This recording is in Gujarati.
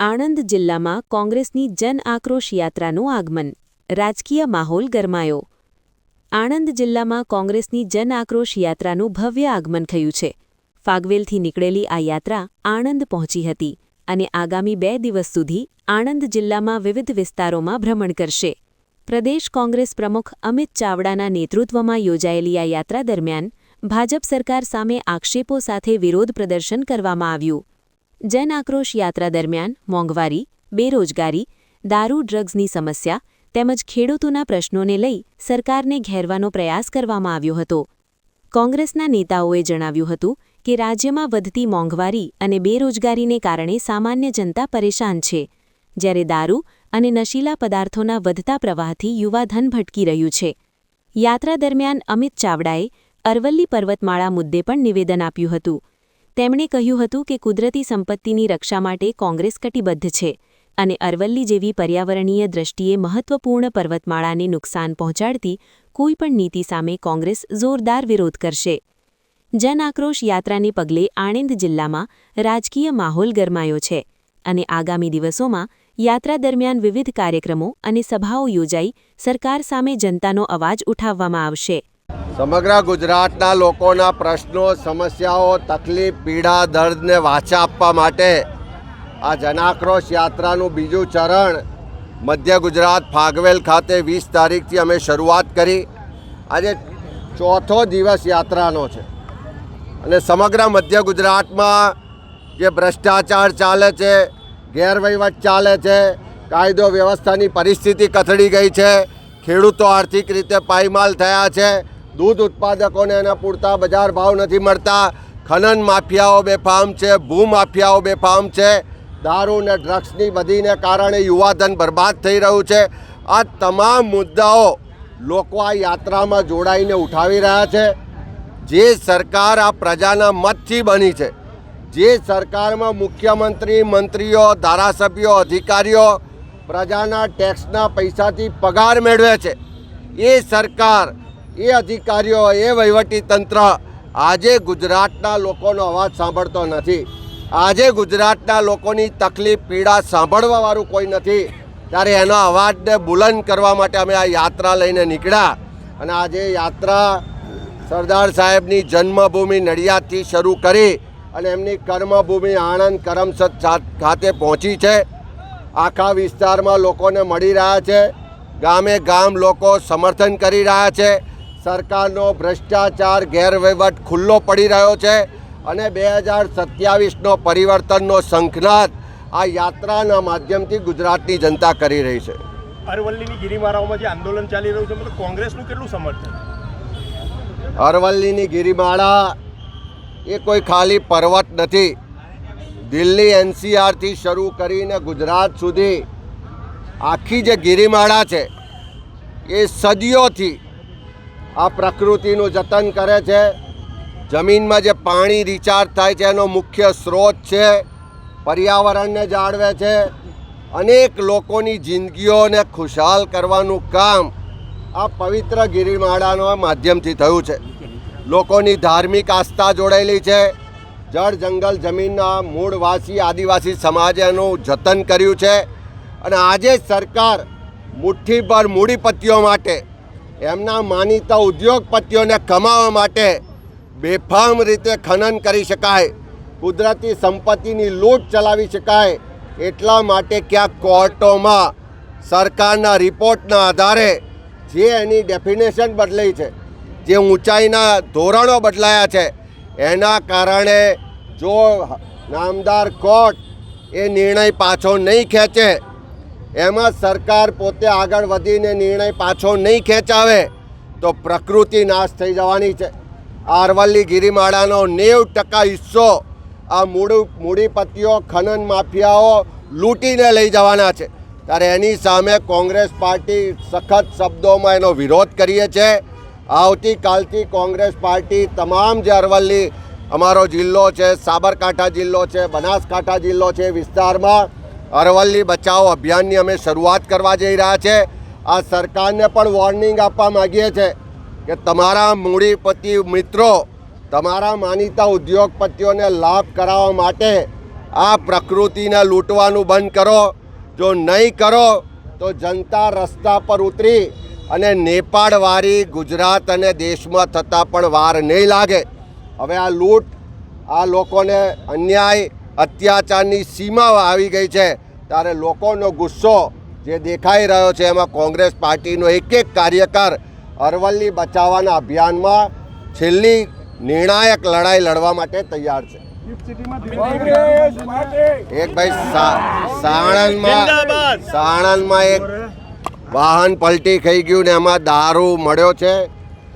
આણંદ જિલ્લામાં કોંગ્રેસની જન આક્રોશ યાત્રાનું આગમન. રાજકીય માહોલ ગરમાયો. આણંદ જિલ્લામાં કોંગ્રેસની જન આક્રોશ યાત્રાનું ભવ્ય આગમન થયું છે. ફાગવેલથી નીકળેલી આ યાત્રા આણંદ પહોંચી હતી અને આગામી બે દિવસ સુધી આણંદ જિલ્લામાં વિવિધ વિસ્તારોમાં ભ્રમણ કરશે. પ્રદેશ કોંગ્રેસ પ્રમુખ અમિત ચાવડાના નેતૃત્વમાં યોજાયેલી આ યાત્રા દરમિયાન ભાજપ સરકાર સામે આક્ષેપો સાથે વિરોધ પ્રદર્શન કરવામાં આવ્યું. જન આક્રોશ યાત્રા દરમિયાન મોંઘવારી, બેરોજગારી, દારૂ, ડ્રગ્સની સમસ્યા તેમજ ખેડૂતોના પ્રશ્નોને લઈ સરકારને ઘેરવાનો પ્રયાસ કરવામાં આવ્યો હતો. કોંગ્રેસના નેતાઓએ જણાવ્યું હતું કે રાજ્યમાં વધતી મોંઘવારી અને બેરોજગારીને કારણે સામાન્ય જનતા પરેશાન છે. જ્યારે દારૂ અને નશીલા પદાર્થોના વધતા પ્રવાહથી યુવાધન ભટકી રહ્યું છે. યાત્રા દરમિયાન અમિત ચાવડાએ અરવલ્લી પર્વતમાળા મુદ્દે પણ નિવેદન આપ્યું હતું. તેમણે કહ્યું હતું કે કુદરતી સંપત્તિની રક્ષા માટે કોંગ્રેસ કટિબદ્ધ છે અને અરવલ્લી જેવી પર્યાવરણીય દ્રષ્ટિએ મહત્વપૂર્ણ પર્વતમાળાને નુકસાન પહોંચાડતી કોઈપણ નીતિ સામે કોંગ્રેસ જોરદાર વિરોધ કરશે. જન આક્રોશ યાત્રાને પગલે આણંદ જિલ્લામાં રાજકીય માહોલ ગરમાયો છે અને આગામી દિવસોમાં યાત્રા દરમિયાન વિવિધ કાર્યક્રમો અને સભાઓ યોજાઈ સરકાર સામે જનતાનો અવાજ ઉઠાવવામાં આવશે. સમગ્ર ગુજરાતના લોકોના પ્રશ્નો, સમસ્યાઓ, તકલીફ, પીડા, દર્દને વાચા આપવા માટે આ જનાક્રોશ યાત્રાનું બીજું ચરણ મધ્ય ગુજરાત ફાગવેલ ખાતે વીસ તારીખથી અમે શરૂઆત કરી. આજે ચોથો દિવસ યાત્રાનો છે. અને સમગ્ર મધ્ય ગુજરાતમાં જે ભ્રષ્ટાચાર ચાલે છે, ગેરવહીવટ ચાલે છે, કાયદો વ્યવસ્થાની પરિસ્થિતિ કથળી ગઈ છે, ખેડૂતો આર્થિક રીતે પાયમાલ થયા છે દૂધ ઉત્પાદકોને એના પૂરતા બજાર ભાવ નથી મળતા. ખનન માફિયાઓ બેફામ છે, ભૂ માફિયાઓ બેફામ છે. દારૂ ને ડ્રગ્સની બધીને કારણે યુવાધન બરબાદ થઈ રહ્યું છે. આ તમામ મુદ્દાઓ લોકો આ યાત્રામાં જોડાઈને ઉઠાવી રહ્યા છે. જે સરકાર આ પ્રજાના મતથી બની છે. જે સરકારમાં મુખ્યમંત્રી, મંત્રીઓ, ધારાસભ્યો, અધિકારીઓ પ્રજાના ટેક્સના પૈસાથી પગાર મેળવે છે. એ સરકાર એ અધિકારીઓ, એ વહીવટી તંત્ર આજે ગુજરાતના લોકોનો અવાજ સાંભળતો નથી. આજે ગુજરાતના લોકોની તકલીફ, પીડા સાંભળવાવાળું કોઈ નથી. ત્યારે એનો અવાજને બુલંદ કરવા માટે અમે આ યાત્રા લઈને નીકળ્યા. અને આજે યાત્રા સરદાર સાહેબની જન્મભૂમિ નડિયાદથી શરૂ કરી અને એમની કર્મભૂમિ આણંદ કરમસદ ખાતે પહોંચી છે. આખા વિસ્તારમાં લોકોને મળી રહ્યા છે. ગામે ગામ લોકો સમર્થન કરી રહ્યા છે. સરકારનો ભ્રષ્ટાચાર ગેરવહીવટ ખુલ્લો પડી રહ્યો છે અને બે હજાર સત્યાવીસનો પરિવર્તનનો શંખનાદ આ યાત્રાના માધ્યમથી ગુજરાતની જનતા કરી રહી છે. અરવલ્લીની ગિરિમાળાઓમાં જે આંદોલન ચાલી રહ્યું છે મતલબ કોંગ્રેસનું કેટલું સમર્થન? અરવલ્લીની ગિરિમાળા એ કોઈ ખાલી પર્વત નથી. દિલ્હી એનસીઆરથી શરૂ કરીને ગુજરાત સુધી આખી જે ગિરિમાળા છે એ સદીઓથી આ પ્રકૃતિનું જતન કરે છે. જમીનમાં જે પાણી રિચાર્જ થાય છે, એનો મુખ્ય સ્ત્રોત છે, પર્યાવરણને જાળવે છે. અનેક લોકોની જિંદગીઓને ખુશહાલ કરવાનું કામ આ પવિત્ર ગિરિમાળાના માધ્યમથી થયું છે. લોકોની ધાર્મિક આસ્થા જોડાયેલી છે. જળ જંગલ જમીનના મૂળવાસી આદિવાસી સમાજે એનું જતન કર્યું છે. અને આજે સરકાર મુઠ્ઠીભર મૂડીપતિઓ માટે એમના માનીતા ઉદ્યોગપતિઓને કમાવા માટે બેફામ રીતે ખનન કરી શકાય, કુદરતી સંપત્તિની લૂંટ ચલાવી શકાય, એટલા માટે ક્યાંક કોર્ટોમાં સરકારના રિપોર્ટના આધારે જે એની ડેફિનેશન બદલાઈ છે, જે ઊંચાઈના ધોરણો બદલાયા છે, એના કારણે જો નામદાર કોર્ટ એ નિર્ણય પાછો નહીં ખેંચે એમાં સરકાર પોતે આગળ વધીને નિર્ણય પાછો નહીં ખેંચાવે તો પ્રકૃતિ નાશ થઈ જવાની છે. આરવલ્લી ગિરિમાળાનો નેવ ટકા હિસ્સો આ મૂળ મૂડીપતિઓ, ખનન માફિયાઓ લૂંટીને લઈ જવાના છે. ત્યારે એની સામે કોંગ્રેસ પાર્ટી સખત શબ્દોમાં એનો વિરોધ કરીએ છીએ આવતીકાલથી કોંગ્રેસ પાર્ટી તમામ જે અરવલ્લી અમારો જિલ્લો છે, સાબરકાંઠા જિલ્લો છે, બનાસકાંઠા જિલ્લો છે વિસ્તારમાં અરવલ્લી બચાવ અભિયાનની અમે શરૂઆત કરવા જઈ રહ્યા છે. આ સરકારને પણ વોર્નિંગ આપવા માગીએ છીએ કે તમારા મૂડીપતિ મિત્રો, તમારા માનીતા ઉદ્યોગપતિઓને લાભ કરાવવા માટે આ પ્રકૃતિને લૂંટવાનું બંધ કરો. જો નહીં કરો, તો જનતા રસ્તા પર ઉતરી અને નેપાળવાળી ગુજરાત અને દેશમાં થતાં પણ વાર નહીં લાગે. હવે આ લૂંટ, આ લોકોને અન્યાય અત્યાચારની સીમા આવી ગઈ છે. ત્યારે લોકોનો ગુસ્સો જે દેખાઈ રહ્યો છે એમાં કોંગ્રેસ પાર્ટીનો એક એક કાર્યકર અરવલ્લી બચાવવાના અભિયાનમાં છેલ્લી નિર્ણાયક લડાઈ લડવા માટે તૈયાર છે. એક ભાઈ સા- સાણંદમાં સાણંદમાં એક વાહન પલટી થઈ ગયું ને એમાં દારૂ મળ્યો છે.